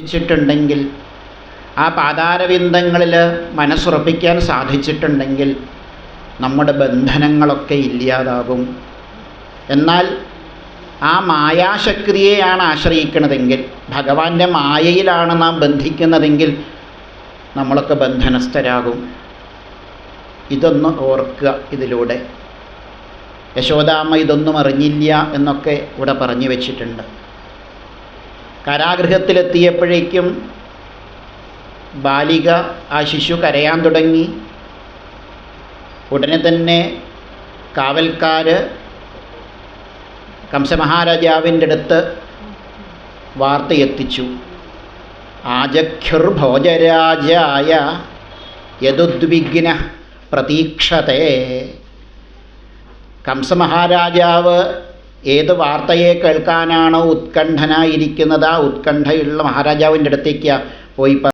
സാധിച്ചിട്ടുണ്ടെങ്കിൽ ആ പാതാരവിന്ദങ്ങളിൽ മനസ്സുറപ്പിക്കാൻ സാധിച്ചിട്ടുണ്ടെങ്കിൽ നമ്മുടെ ബന്ധനങ്ങളൊക്കെ ഇല്ലാതാകും. എന്നാൽ ആ മായാശക്തിയെയാണ് ആശ്രയിക്കുന്നതെങ്കിൽ ഭഗവാന്റെ മായയിലാണ് നാം ബന്ധിക്കുന്നതെങ്കിൽ നമ്മളൊക്കെ ബന്ധനസ്ഥരാകും. ഇതൊന്ന് ഓർക്കുക ഇതിലൂടെ. യശോദാമ്മ ഇതൊന്നും അറിഞ്ഞില്ല എന്നൊക്കെ ഇവിടെ പറഞ്ഞു വച്ചിട്ടുണ്ട്. കാരാഗൃഹത്തിലെത്തിയപ്പോഴേക്കും ബാലിക ആ ശിശു കരയാൻ തുടങ്ങി. ഉടനെ തന്നെ കാവൽക്കാർ കംസമഹാരാജാവിന്റെ അടുത്ത് വാർത്തയെത്തിച്ചു. ആജഖ്യുർഭോജരാജായ യദുദ്വിഗ്ന പ്രതീക്ഷത്തെ കംസമഹാരാജാവ് ഏത് വാർത്തയെ കേൾക്കാനാണോ ഉത്കണ്ഠനായിരിക്കുന്നത്? ആ ഉത്കണ്ഠയുള്ള മഹാരാജാവിന്റെ അടുത്തേക്ക് പോയി